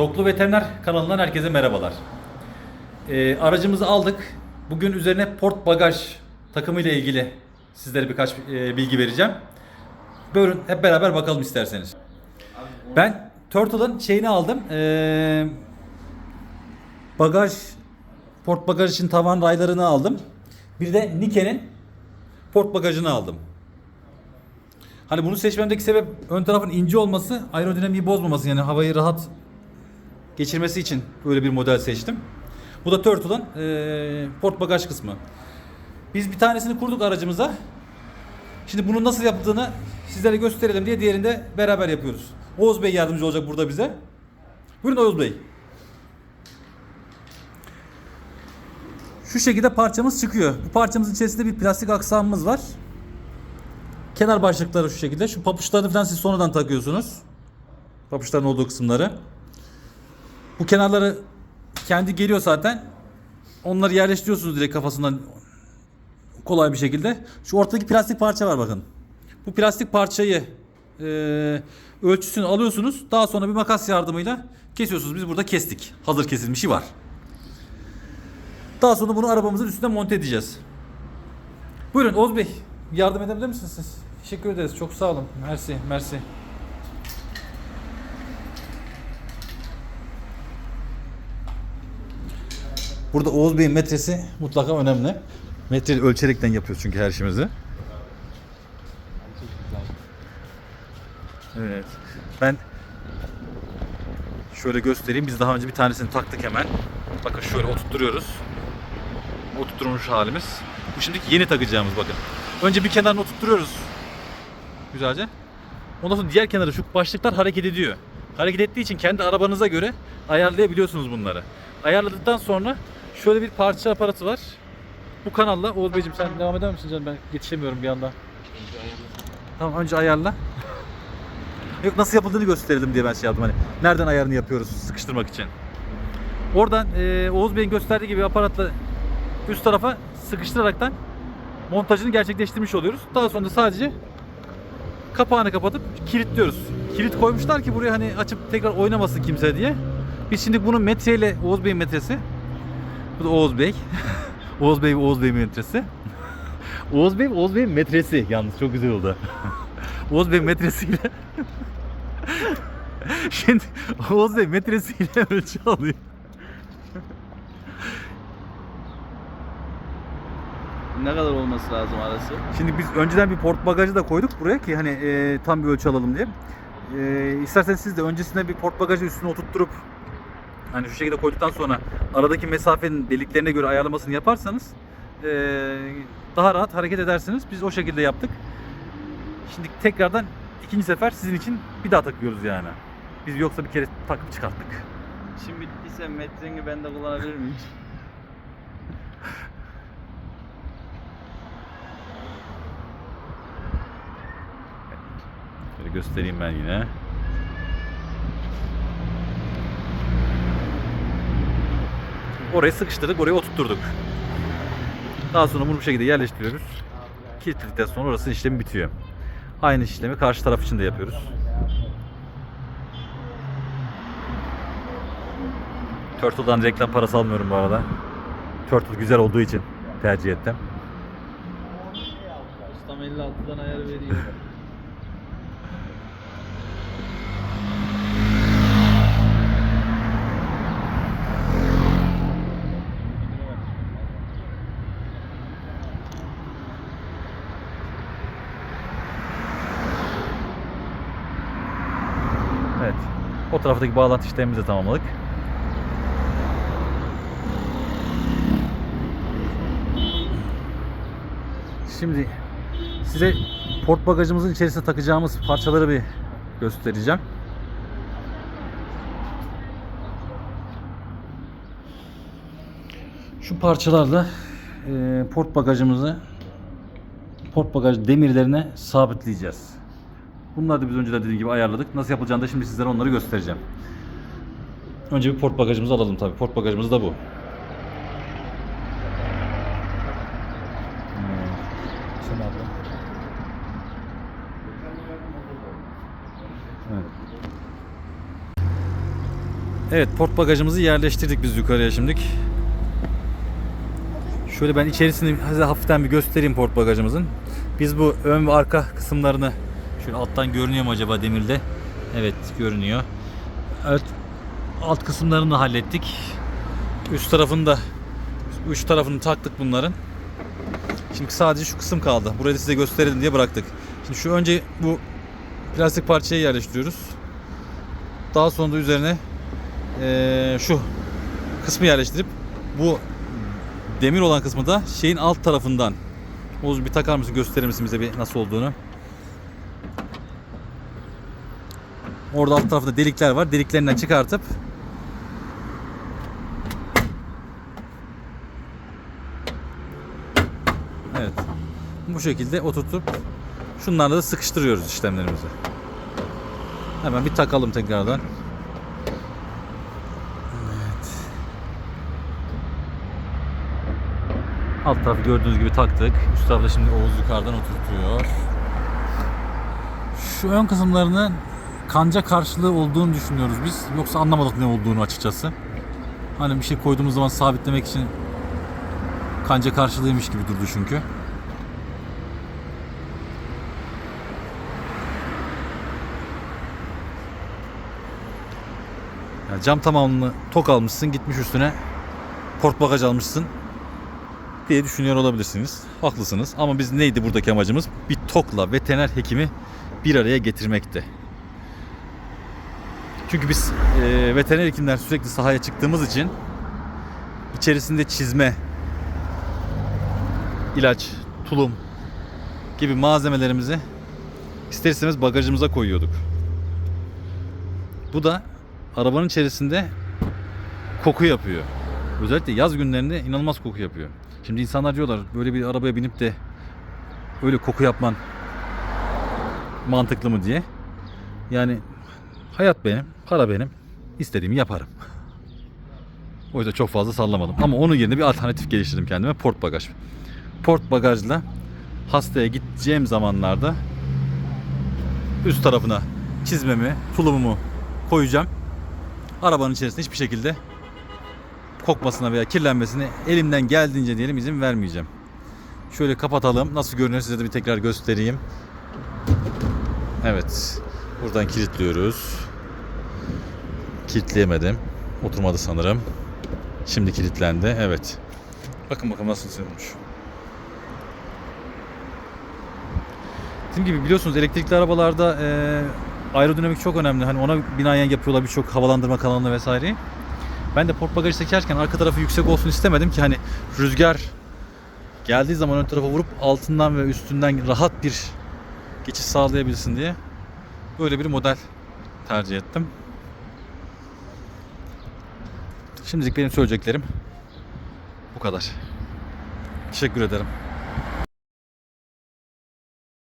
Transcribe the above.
Toklu Veteriner kanalından herkese merhabalar. Ee, aracımızı aldık. Bugün üzerine port bagaj takımı ile ilgili sizlere birkaç e, bilgi vereceğim. Buyurun hep beraber bakalım isterseniz. Ben Turtle'ın şeyini aldım. Ee, bagaj port bagaj için tavan raylarını aldım. Bir de Nike'nin port bagajını aldım. Hani bunu seçmemdeki sebep ön tarafın ince olması, aerodinamiği bozmaması yani havayı rahat geçirmesi için böyle bir model seçtim. Bu da Turtle'ın eee port bagaj kısmı. Biz bir tanesini kurduk aracımıza. Şimdi bunun nasıl yapıldığını sizlere gösterelim diye diğerinde beraber yapıyoruz. Oğuz Bey yardımcı olacak burada bize. Buyurun Oğuz Bey. Şu şekilde parçamız çıkıyor. Bu parçamızın içerisinde bir plastik aksamımız var. Kenar başlıkları şu şekilde. Şu papuçlarını falan siz sonradan takıyorsunuz. Papuçların olduğu kısımları. Bu kenarları kendi geliyor zaten. Onları yerleştiriyorsunuz direkt kafasından kolay bir şekilde. Şu ortadaki plastik parça var bakın. Bu plastik parçayı e, ölçüsünü alıyorsunuz. Daha sonra bir makas yardımıyla kesiyorsunuz. Biz burada kestik. Hazır kesilmişi var. Daha sonra bunu arabamızın üstüne monte edeceğiz. Buyurun Oğuz Bey. Yardım edebilir misiniz siz? Teşekkür ederiz. Çok sağ olun. Mersi, mersi. Burada Oğuz Bey'in metresi mutlaka önemli. Metreyi ölçerekten yapıyoruz çünkü her işimizi. Evet. Ben şöyle göstereyim. Biz daha önce bir tanesini taktık hemen. Bakın şöyle oturtturuyoruz. Oturtturmuş halimiz. Bu şimdiki yeni takacağımız bakın. Önce bir kenarını oturtturuyoruz. Güzelce. Ondan sonra diğer kenarı şu başlıklar hareket ediyor. Hareket ettiği için kendi arabanıza göre ayarlayabiliyorsunuz bunları. Ayarladıktan sonra şöyle bir parça aparatı var. Bu kanalla Oğuz Beyciğim sen devam eder misin canım ben yetişemiyorum bir anda. Tamam önce ayarla. Yok nasıl yapıldığını gösterelim diye ben şey yaptım hani. Nereden ayarını yapıyoruz sıkıştırmak için. Oradan e, Oğuz Bey'in gösterdiği gibi aparatla üst tarafa sıkıştıraraktan montajını gerçekleştirmiş oluyoruz. Daha sonra da sadece kapağını kapatıp kilitliyoruz. Kilit koymuşlar ki buraya hani açıp tekrar oynamasın kimse diye. Biz şimdi bunu metreyle Oğuz Bey'in metresi. Bu da Oğuz Bey. Oğuz Bey ve Oğuz Bey'in metresi. Oğuz Bey Oğuz Bey'in metresi yalnız çok güzel oldu. Oğuz Bey metresiyle Şimdi Oğuz Bey metresiyle ölçü alıyor. Ne kadar olması lazım arası? Şimdi biz önceden bir port bagajı da koyduk buraya ki hani e, tam bir ölçü alalım diye. E, isterseniz siz de öncesinde bir port bagajı üstüne oturtturup hani şu şekilde koyduktan sonra aradaki mesafenin deliklerine göre ayarlamasını yaparsanız e, daha rahat hareket edersiniz. Biz o şekilde yaptık. Şimdi tekrardan ikinci sefer sizin için bir daha takıyoruz yani. Biz yoksa bir kere takıp çıkarttık. Şimdi bittiyse metreni ben de kullanabilir miyim? Şöyle göstereyim ben yine. Oraya sıkıştırdık, oraya oturtturduk. Daha sonra bunu bu şekilde yerleştiriyoruz. Kilitledikten sonra orası işlemi bitiyor. Aynı işlemi karşı taraf için de yapıyoruz. Turtle'dan reklam parası almıyorum bu arada. Turtle güzel olduğu için tercih ettim. Ustam 56'dan ayar veriyor. Evet. O taraftaki bağlantı işlemimizi de tamamladık. Şimdi size port bagajımızın içerisine takacağımız parçaları bir göstereceğim. Şu parçalarla e, port bagajımızı port bagaj demirlerine sabitleyeceğiz. Bunları da biz önceden dediğim gibi ayarladık. Nasıl yapılacağını da şimdi sizlere onları göstereceğim. Önce bir port bagajımızı alalım tabii. Port bagajımız da bu. Evet. Evet port bagajımızı yerleştirdik biz yukarıya şimdilik. Şöyle ben içerisini size hafiften bir göstereyim port bagajımızın. Biz bu ön ve arka kısımlarını şöyle alttan görünüyor mu acaba demirde? Evet görünüyor. Evet alt kısımlarını da hallettik. Üst tarafını da üç tarafını taktık bunların. Şimdi sadece şu kısım kaldı. Burayı size gösterelim diye bıraktık. Şimdi şu önce bu plastik parçayı yerleştiriyoruz. Daha sonra da üzerine eee, şu kısmı yerleştirip bu demir olan kısmı da şeyin alt tarafından Oğuz bir takar mısın gösterir misin bize bir nasıl olduğunu? Orada alt tarafta delikler var. Deliklerinden çıkartıp Evet. Bu şekilde oturtup şunlarla da sıkıştırıyoruz işlemlerimizi. Hemen bir takalım tekrardan. Evet. Alt tarafı gördüğünüz gibi taktık. Üst tarafta şimdi Oğuz yukarıdan oturtuyor. Şu ön kısımlarının kanca karşılığı olduğunu düşünüyoruz biz. Yoksa anlamadık ne olduğunu açıkçası. Hani bir şey koyduğumuz zaman sabitlemek için kanca karşılığıymış gibi durdu çünkü. Yani cam tamamını tok almışsın gitmiş üstüne port bagaj almışsın diye düşünüyor olabilirsiniz. Haklısınız ama biz neydi buradaki amacımız? Bir tokla veteriner hekimi bir araya getirmekti. Çünkü biz e, veteriner hekimler sürekli sahaya çıktığımız için içerisinde çizme, ilaç, tulum gibi malzemelerimizi ister istemez bagajımıza koyuyorduk. Bu da arabanın içerisinde koku yapıyor. Özellikle yaz günlerinde inanılmaz koku yapıyor. Şimdi insanlar diyorlar böyle bir arabaya binip de öyle koku yapman mantıklı mı diye. Yani hayat benim, para benim. İstediğimi yaparım. O yüzden çok fazla sallamadım. Ama onun yerine bir alternatif geliştirdim kendime. Port bagaj. Port bagajla hastaya gideceğim zamanlarda üst tarafına çizmemi, tulumumu koyacağım. Arabanın içerisinde hiçbir şekilde kokmasına veya kirlenmesine elimden geldiğince diyelim izin vermeyeceğim. Şöyle kapatalım. Nasıl görünüyor size de bir tekrar göstereyim. Evet. Buradan kilitliyoruz. Kilitleyemedim. Oturmadı sanırım. Şimdi kilitlendi. Evet. Bakın bakalım nasıl olmuş. Dediğim gibi biliyorsunuz elektrikli arabalarda e, aerodinamik çok önemli. Hani ona binaen yapıyorlar birçok havalandırma kanalını vesaire. Ben de port bagajı seçerken arka tarafı yüksek olsun istemedim ki hani rüzgar geldiği zaman ön tarafa vurup altından ve üstünden rahat bir geçiş sağlayabilsin diye böyle bir model tercih ettim. Şimdilik benim söyleyeceklerim bu kadar. Teşekkür ederim.